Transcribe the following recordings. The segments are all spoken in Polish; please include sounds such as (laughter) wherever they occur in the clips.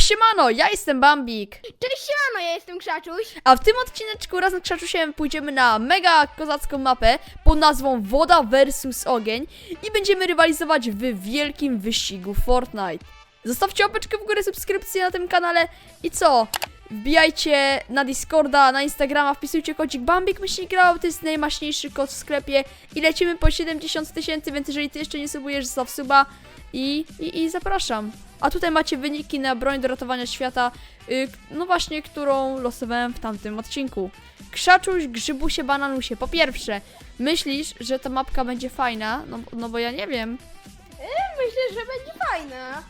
Cześć siemano, ja jestem Bambik. Cześć, siemano, ja jestem Krzaczuś. A w tym odcineczku razem z Krzaczusiem pójdziemy na mega kozacką mapę pod nazwą Woda vs Ogień i będziemy rywalizować w wielkim wyścigu Fortnite. Zostawcie łapeczkę w górę, subskrypcję na tym kanale i co? Wbijajcie na Discorda, na Instagrama, wpisujcie kodzik Bambik myśli grał, to jest najmaśniejszy kod w sklepie i lecimy po 70 tysięcy, więc jeżeli ty jeszcze nie subujesz, zostaw suba i, i, i zapraszam. A tutaj macie wyniki na broń do ratowania świata, y, no właśnie, którą losowałem w tamtym odcinku. Krzaczuś, grzybusie, bananusie. Po pierwsze, myślisz, że ta mapka będzie fajna? No, no bo ja nie wiem. Myślę, że będzie fajna.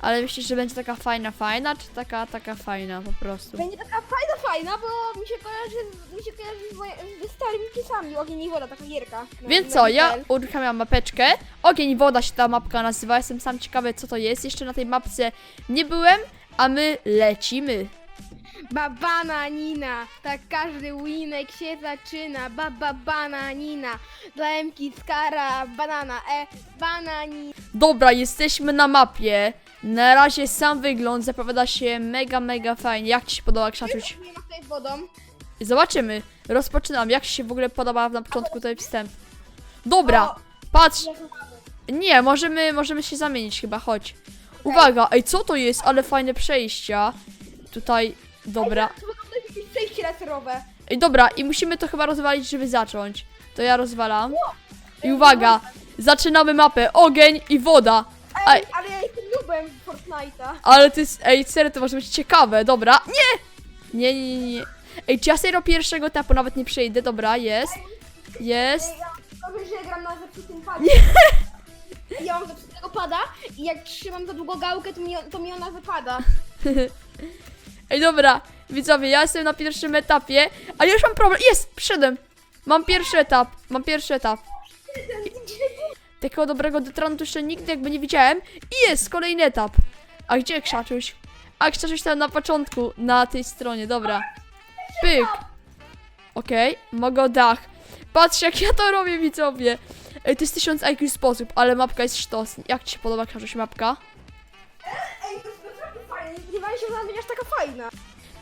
Ale myślisz, że będzie taka fajna, fajna, czy taka, taka fajna po prostu? Będzie taka fajna, fajna, bo mi się kojarzy, z- mi się kojarzy z, moje- ze starymi pisami. Ogień i woda, taka gierka. na- Więc na co, ja uruchamiam mapeczkę. Ogień i woda się ta mapka nazywa. Jestem sam ciekawy, co to jest. Jeszcze na tej mapce nie byłem, a my lecimy. Baba Nina, tak każdy winek się zaczyna. Baba bananina, dla Emki skara, banana, e, banani. Dobra, jesteśmy na mapie. Na razie sam wygląd zapowiada się mega, mega fajnie. Jak ci się podoba, Krzaczuś? Nie ma tutaj z wodą. Zobaczymy. Rozpoczynam. Jak ci się w ogóle podoba na początku tutaj wstęp? Dobra, patrz. Nie, możemy, możemy się zamienić chyba, chodź. Uwaga, ej, co to jest? Ale fajne przejścia. Tutaj, dobra. Jakieś przejście laserowe. Ej, dobra, i musimy to chyba rozwalić, żeby zacząć. To ja rozwalam. I uwaga, zaczynamy mapę. Ogień i woda. Ej, Ej. ale ja jestem nubem Fortnite'a. Ale to jest, ej, serio, to może być ciekawe. Dobra, nie! Nie, nie, nie, nie. Ej, czy ja serio pierwszego etapu nawet nie przejdę? Dobra, jest. Jest. Ej, ja powiem, że ja gram na zepsutym padzie. Ja mam zepsutego pada i jak trzymam za długo gałkę, to mi, to mi ona wypada. (laughs) Ej, dobra, widzowie, ja jestem na pierwszym etapie, a ja już mam problem. Jest, przyszedłem. Mam pierwszy etap, mam pierwszy etap. Takiego dobrego detronu to jeszcze nigdy jakby nie widziałem. I jest kolejny etap. A gdzie Krzaczuś? A Krzaczuś tam na początku, na tej stronie, dobra. Pyk. Okej, mogę o dach. Patrzcie, jak ja to robię, widzowie. Ej, to jest 1000 IQ sposób, ale mapka jest sztos. Jak ci się podoba, Krzaczuś, mapka? Ej, to jest naprawdę fajne. Nie spodziewałem się, że aż taka fajna.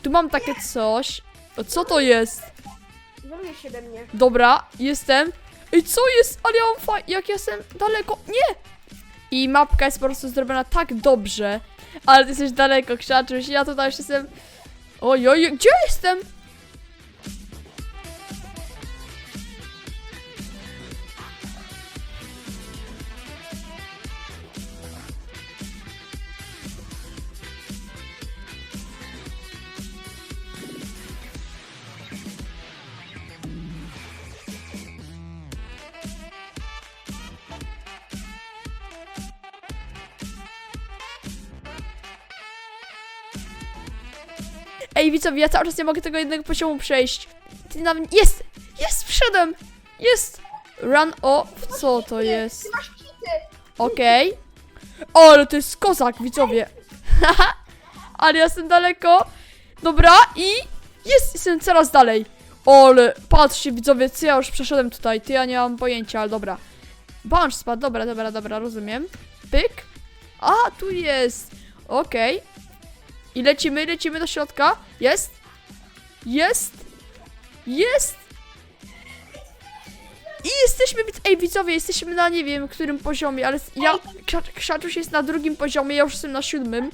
Tu mam takie coś. Co to jest? Zalujesz się we mnie. Dobra, jestem. Ej, co jest? Ale ja mam. Jak ja jestem daleko. Nie! I mapka jest po prostu zrobiona tak dobrze. Ale ty jesteś daleko, krzaczuś. Ja tutaj już jestem... Oj, oj, gdzie jestem? Ej, widzowie, ja cały czas nie mogę tego jednego poziomu przejść. Ty nawet... Jest! Jest! Wszedłem! Jest! Run off. Co to jest? Ty masz kity. Okej. O, ale to jest kozak, widzowie. Haha. (laughs) ale ja jestem daleko. Dobra, i jest, jestem coraz dalej. Ale, patrzcie, widzowie, co ja już przeszedłem tutaj. Ty, ja nie mam pojęcia, ale dobra. Bunch spadł, dobra, dobra, dobra, rozumiem. Pyk. A, tu jest. Okej. I lecimy, lecimy do środka. Jest. Jest. Jest. I jesteśmy, ej widzowie, jesteśmy na nie wiem którym poziomie, ale ja, Krza- Krzaczuś jest na drugim poziomie, ja już jestem na siódmym.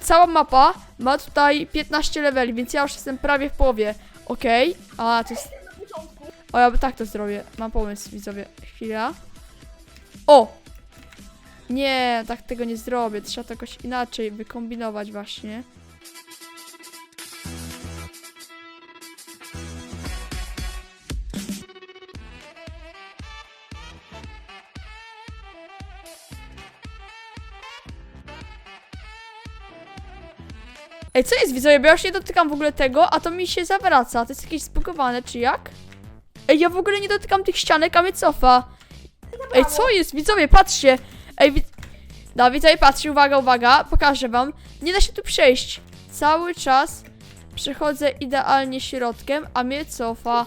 Cała mapa ma tutaj 15 leveli, więc ja już jestem prawie w połowie. Okej, a to jest... O, ja tak to zrobię. Mam pomysł, widzowie. Chwila. O! Nie, tak tego nie zrobię. Trzeba to jakoś inaczej wykombinować właśnie. Ej, co jest widzowie? Bo ja już nie dotykam w ogóle tego, a to mi się zawraca. To jest jakieś zbugowane, czy jak? Ej, ja w ogóle nie dotykam tych ścianek, a mnie cofa. Ej, co jest? Widzowie, patrzcie. Ej, wi no, widzowie, patrzcie, uwaga, uwaga. Pokażę wam. Nie da się tu przejść. Cały czas przechodzę idealnie środkiem, a mnie cofa.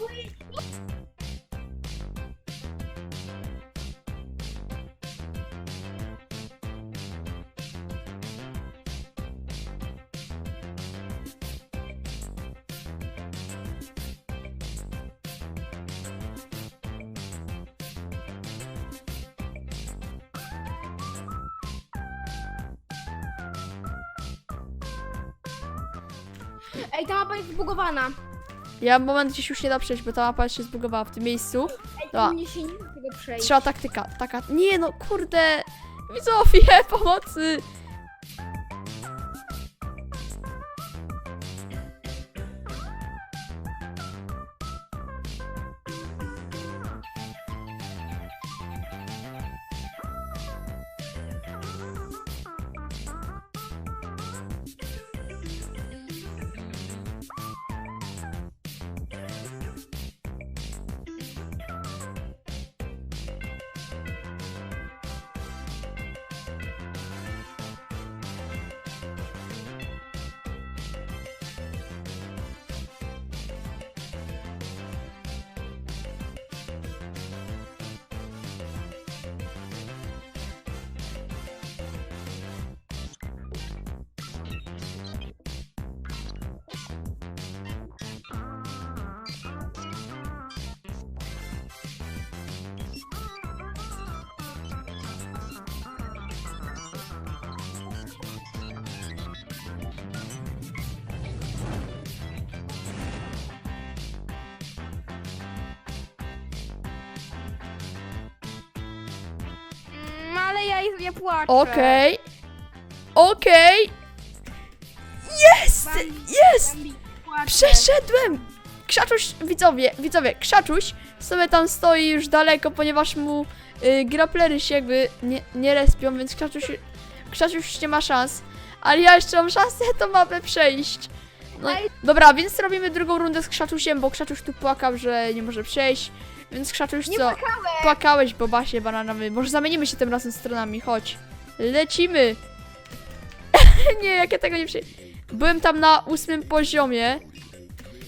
Ej, ta mapa jest zbugowana. Ja moment gdzieś już nie da przejść, bo ta mapa się zbugowała w tym miejscu. Ej, Dobra. mnie się nie da tego przejść. Trzeba taktyka, taka. Nie no, kurde! Widzowie, (laughs) pomocy! Mm, ale ja, ja płaczę. Okej. Okej. Jest! Bambi, Jest! Bambi, płaczę. Przeszedłem! Krzaczuś, widzowie, widzowie, Krzaczuś sobie tam stoi już daleko, ponieważ mu y, graplery się jakby nie, nie respią, więc Krzaczuś, Krzaczuś nie ma szans. Ale ja jeszcze mam szansę tą mapę przejść. No, dobra, więc robimy drugą rundę z Krzaczusiem, bo Krzaczuś tu płakał, że nie może przejść. Więc Krzaczuś Nie co? płakałem. Płakałeś, bobasie bananowy. Może zamienimy się tym razem stronami, chodź. Lecimy! (laughs) nie, jak ja tego nie przyjdę. Byłem tam na ósmym poziomie,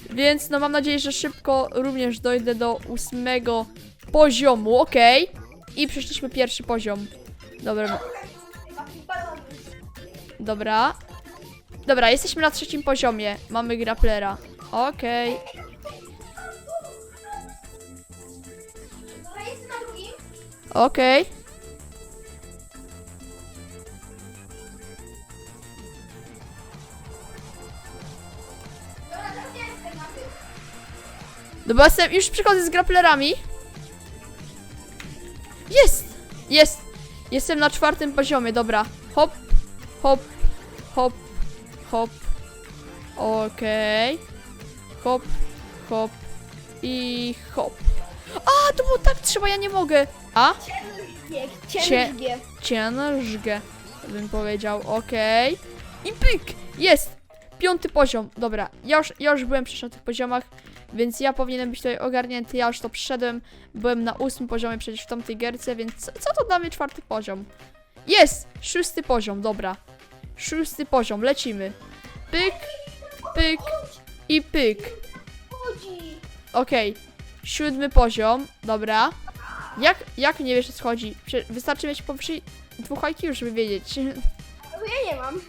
więc no mam nadzieję, że szybko również dojdę do ósmego poziomu, okej. I przeszliśmy pierwszy poziom. Dobra. no. Dobra. Dobra, jesteśmy na trzecim poziomie. Mamy grapplera. Okej. Okej. Tym. Dobra, jestem, już przychodzę z grapplerami. Jest! Jest! Jestem na czwartym poziomie, dobra. Hop, hop, hop, hop. Okej. Hop, hop i hop. A, to było tak trzeba, ja nie mogę. A? Cie- ciężkie. Bym powiedział. Okej. I pyk! Jest! Piąty poziom. Dobra, ja już, ja już byłem przecież na tych poziomach, więc ja powinienem być tutaj ogarnięty. Ja już to przyszedłem. Byłem na ósmym poziomie przecież w tamtej gierce, więc co, co to dla mnie czwarty poziom? Jest! Szósty poziom, dobra. Szósty poziom, lecimy. Pyk, pyk i pyk. Okej, siódmy poziom, dobra. Jak, jak nie wiesz co chodzi? Prze- Wystarczy mieć powyżej dwóch IQ, żeby wiedzieć. (laughs) No ja nie mam.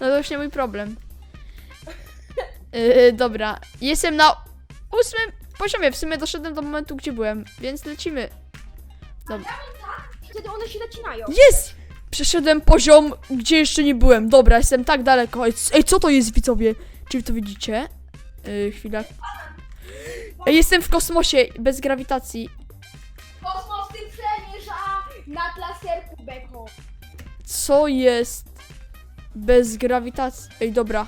No to już nie mój problem. Yy, (laughs) dobra, jestem na ósmym poziomie. W sumie doszedłem do momentu, gdzie byłem, więc lecimy. Wtedy one się zacinają. Jest! Przeszedłem poziom, gdzie jeszcze nie byłem. Dobra, jestem tak daleko. Ej, co to jest, widzowie? Czy wy to widzicie? Yy, chwila. Ej, jestem w kosmosie, bez grawitacji. Kosmos ty przemierza na laserku beko. Co jest bez grawitacji? Ej, dobra.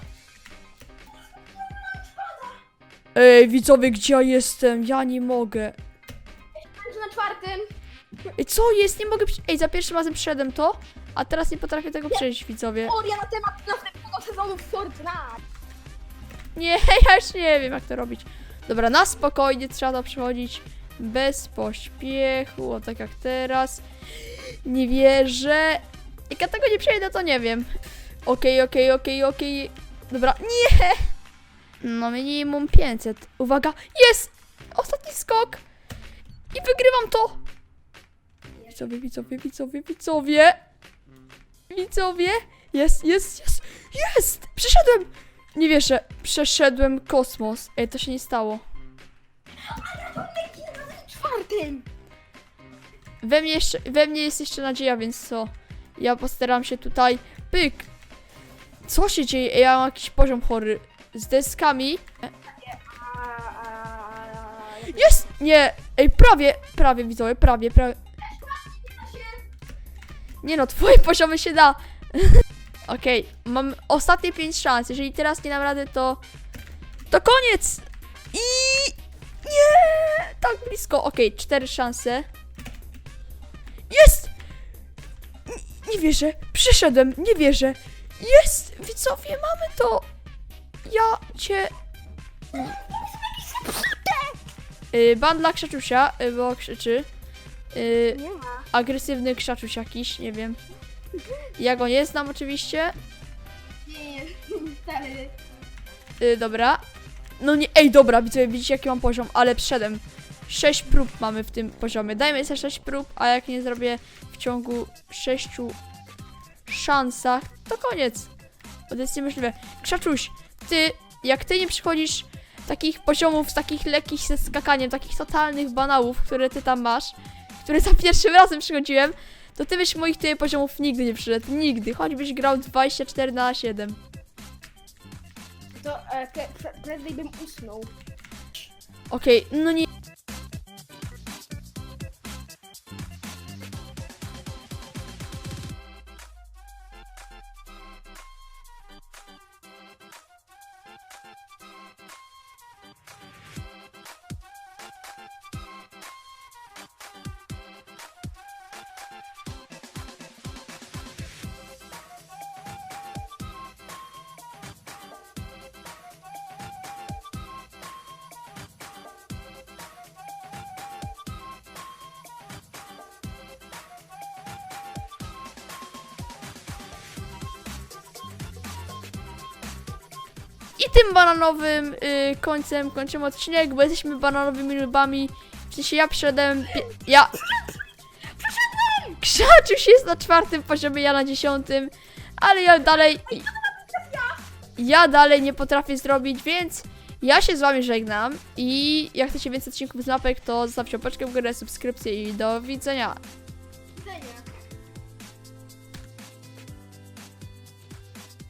Ej, widzowie, gdzie ja jestem? Ja nie mogę. Także na czwartym. Ej, co jest? Nie mogę. przy- Ej, za pierwszym razem przeszedłem to, a teraz nie potrafię tego przejść, widzowie. Teoria na temat następnego sezonu w Fortnite. Nie, (laughs) ja już nie wiem, jak to robić. Dobra, na spokojnie trzeba to przechodzić bez pośpiechu, o tak jak teraz. Nie wierzę. Jak ja tego nie przejdę, to nie wiem. Okej, okej, okej, okej. Dobra, nie! No minimum 500. Uwaga, jest! Ostatni skok! I wygrywam to! Widzowie, widzowie, widzowie, widzowie! Widzowie! Jest, jest, jest! Jest! Przeszedłem! Nie wierzę, przeszedłem kosmos. Ej, to się nie stało. Czwartym. We mnie, jeszcze, we mnie jest jeszcze nadzieja, więc co? Ja postaram się tutaj. Pyk! Co się dzieje? Ej, Ja mam jakiś poziom chory. Z deskami. A, Jest! Nie! Ej, prawie, prawie widzowie, prawie, prawie. Nie no, twoje poziomy się da. (laughs) Okej, mam ostatnie 5 szans. Jeżeli teraz nie dam rady, to... To koniec! I... Nie! Tak blisko. Okej, cztery szanse. Jest! N- Nie wierzę. Przyszedłem. Nie wierzę. Jest! Widzowie, mamy to! Ja cię... Y, Bandla krzaczusia, y, bo krzyczy. Y, nie ma. agresywny krzaczuś jakiś, nie wiem. Ja go nie znam oczywiście. Nie, nie, (laughs) wcale. Y, dobra. No nie, ej, dobra, widzowie, widzicie jaki mam poziom, ale przyszedłem. 6 prób mamy w tym poziomie. Dajmy sobie 6 prób, a jak nie zrobię w ciągu 6 szansach, to koniec. Bo to jest niemożliwe. Krzaczuś, ty, jak ty nie przychodzisz takich poziomów, z takich lekkich ze skakaniem, takich totalnych banałów, które ty tam masz, które za pierwszym razem przychodziłem, to ty byś moich tutaj poziomów nigdy nie przyszedł. Nigdy. Choćbyś grał 24 na 7. To e, pre, pre, prędzej bym usnął. Okej, no nie. I tym bananowym y, końcem kończymy odcinek, bo jesteśmy bananowymi rybami. W sensie ja przyszedłem. Ja. Krzaczuś jest na czwartym poziomie, ja na dziesiątym, ale ja dalej. Ja dalej nie potrafię zrobić, więc ja się z wami żegnam. I jak chcecie więcej odcinków z mapek, to zostawcie opeczkę w górę, subskrypcję i do. Widzenia.